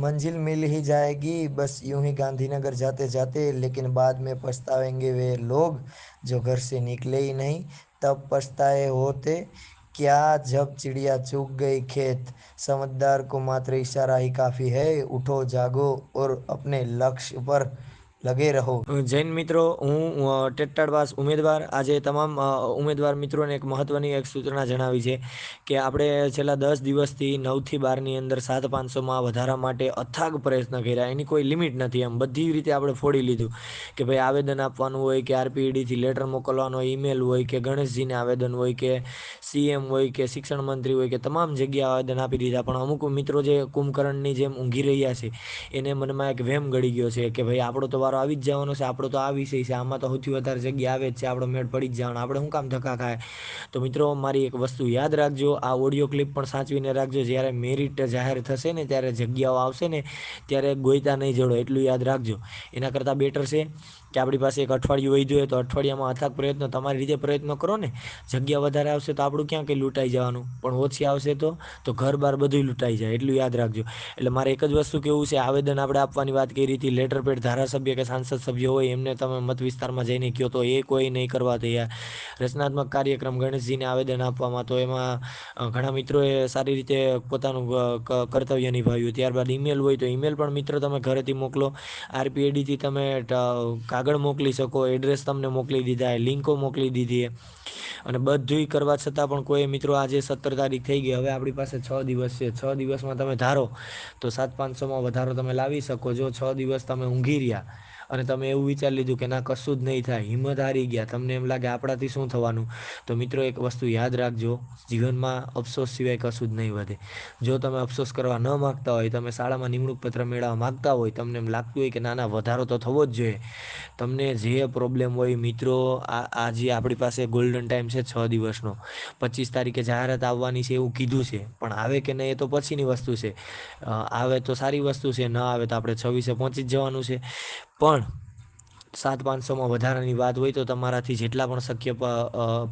मंजिल मिल ही जाएगी। बस यूँ ही गांधीनगर जाते जाते, लेकिन बाद में पछताएँगे वे लोग जो घर से निकले ही नहीं। तब पछताए होते, क्या जब चिड़िया चुग गई खेत? समझदार को मात्र इशारा ही काफ़ी है, उठो जागो और अपने लक्ष्य पर લગે રહો. જૈન મિત્રો, હું ટેટાડવાસ ઉમેદવાર. આજે તમામ ઉમેદવાર મિત્રોને એક મહત્ત્વની એક સૂચના જણાવી છે કે આપણે છેલ્લા દસ દિવસથી નવથી બારની અંદર સાત પાંચસોમાં વધારા માટે અથાગ પ્રયત્ન કર્યા. એની કોઈ લિમિટ નથી. એમ બધી રીતે આપણે ફોડી લીધું કે ભાઈ આવેદન આપવાનું હોય, કે આરપીડીથી લેટર મોકલવાનો, ઈમેલ હોય, કે ગણેશજીને આવેદન હોય, કે સીએમ હોય, કે શિક્ષણ મંત્રી હોય, કે તમામ જગ્યાએ આવેદન આપી દીધા. પણ અમુક મિત્રો જે કુંભકર્ણની જેમ ઊંઘી રહ્યા છે, એને મનમાં એક વેમ ગળી ગયો છે કે ભાઈ આપણો તો વારો આવી જ જવાનો છે. આપણો તો આ વિષય છે. આમાં તો સૌથી વધારે જગ્યા આવે જ છે. આપણો મેળ પડી જ જવાનો. આપણે શું કામ ધક્કા ખાય? તો મિત્રો, મારી એક વસ્તુ યાદ રાખજો. આ ઓડિયો ક્લિપ પણ સાચવીને રાખજો. જ્યારે મેરિટ જાહેર થશે ને, ત્યારે જગ્યાઓ આવશે ને, ત્યારે ગોઈતા નહીં જડો. એટલું યાદ રાખજો. એના કરતાં બેટર છે. કે આપણી પાસે એક અઠવાડિયું વહી જોઈએ તો અઠવાડિયામાં અથાગ પ્રયત્નો, તમારી રીતે પ્રયત્નો કરો ને. જગ્યા વધારે આવશે તો આપણું ક્યાં કંઈ લૂંટાઈ જવાનું? પણ ઓછી આવશે તો તો ઘર બાર બધું લૂંટાઈ જાય, એટલું યાદ રાખજો. એટલે મારે એક જ વસ્તુ કેવું છે, આવેદન આપણે આપવાની વાત કરી હતી, લેટર પેડ ધારાસભ્ય કે સાંસદ સભ્ય હોય, એમને તમે મત વિસ્તારમાં જઈને કહો તો એ કોઈ નહીં કરવા તૈયાર. રચનાત્મક કાર્યક્રમ ગણેશજીને આવેદન આપવામાં, તો એમાં ઘણા મિત્રોએ સારી રીતે પોતાનું કર્તવ્ય નિભાવ્યું. ત્યારબાદ ઈમેલ હોય તો ઈમેલ પણ મિત્ર તમે ઘરેથી મોકલો. આરપીએડીથી તમે કાગળ મોકલી શકો એડ્રેસ તમને મોકલી દીધા લિંકો મોકલી દીધી. અને બધુંય કરવા છતાં પણ કોઈ મિત્રો આજે સત્તર તારીખ થઈ ગઈ, હવે આપણી પાસે છ દિવસ છે. છ દિવસમાં તમે ધારો, તો સાત પાંચસોમાં વધારો તમે લાવી શકો. જો છ દિવસ તમે ઊંઘી રહ્યા અને તમે એવું વિચારી લીધું કે ના, કશું જ નહીં થાય, હિંમત હારી ગયા. તમને એમ લાગે આપણાથી શું થવાનું? તો મિત્રો, એક વસ્તુ યાદ રાખજો, જીવનમાં અફસોસ સિવાય કશું જ નહીં વધે. જો તમે અફસોસ કરવા ન માગતા હોય, તમે શાળામાં નિમણૂક પત્ર મેળવવા માગતા હોય, તમને એમ લાગતું હોય કે ના ના, વધારો તો થવો જ જોઈએ. તમને જે પ્રોબ્લેમ હોય મિત્રો, આ આજે આપણી પાસે ગોલ્ડન ટાઈમ છે છ દિવસનો, પચીસ તારીખે જાહેરાત આવવાની છે એવું કીધું છે. પણ આવે કે નહીં એ તો પછીની વસ્તુ છે. આવે તો સારી વસ્તુ છે, ન આવે તો આપણે છવ્વીસે પહોંચી જ જવાનું છે. પણ સાત પાંચસોમાં વધારાની વાત હોય તો તમારાથી જેટલા પણ શક્ય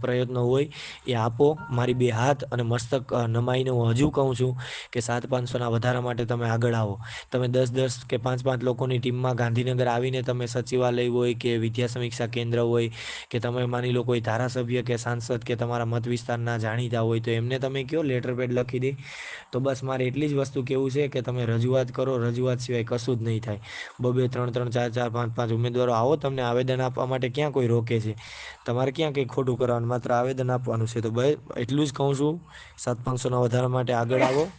પ્રયત્નો હોય એ આપો. મારી બે હાથ અને મસ્તક નમાઈને હું હજુ કહું છું કે સાત પાંચસોના વધારા માટે તમે આગળ આવો. તમે દસ દસ કે પાંચ પાંચ લોકોની ટીમમાં ગાંધીનગર આવીને તમે સચિવાલય હોય કે વિદ્યા સમીક્ષા કેન્દ્ર હોય કે તમે માની લો કોઈ ધારાસભ્ય કે સાંસદ કે તમારા મત વિસ્તારના જાણીતા હોય તો એમને તમે કહો લેટર પેડ લખી દે. તો બસ મારે એટલી જ વસ્તુ કેવું છે કે તમે રજૂઆત કરો. રજૂઆત સિવાય કશું જ નહીં થાય. બબે ત્રણ ત્રણ ચાર ચાર પાંચ પાંચ ઉમેદવારો આવો તમને આવેદન આપવા માટે ક્યાં કોઈ રોકે છે? તમારે ક્યાં કંઈ ખોટું કરવાનું? માત્ર આવેદન આપવાનું છે. તો ભાઈ એટલું જ કહું છું. સાત પાંચસોના વધારા માટે આગળ આવો.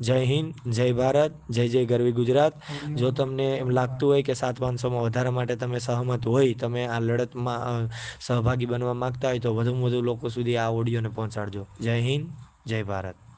જય હિન્દ, જય ભારત, જય જય ગરવી ગુજરાત. જો તમને એમ લાગતું હોય કે સાત પાંચસોમાં વધારા માટે તમે સહમત હોય, તમે આ લડતમાં સહભાગી બનવા માંગતા હોય, તો વધુમાં વધુ લોકો સુધી આ ઓડિયોને પહોંચાડજો. જય હિન્દ, જય ભારત.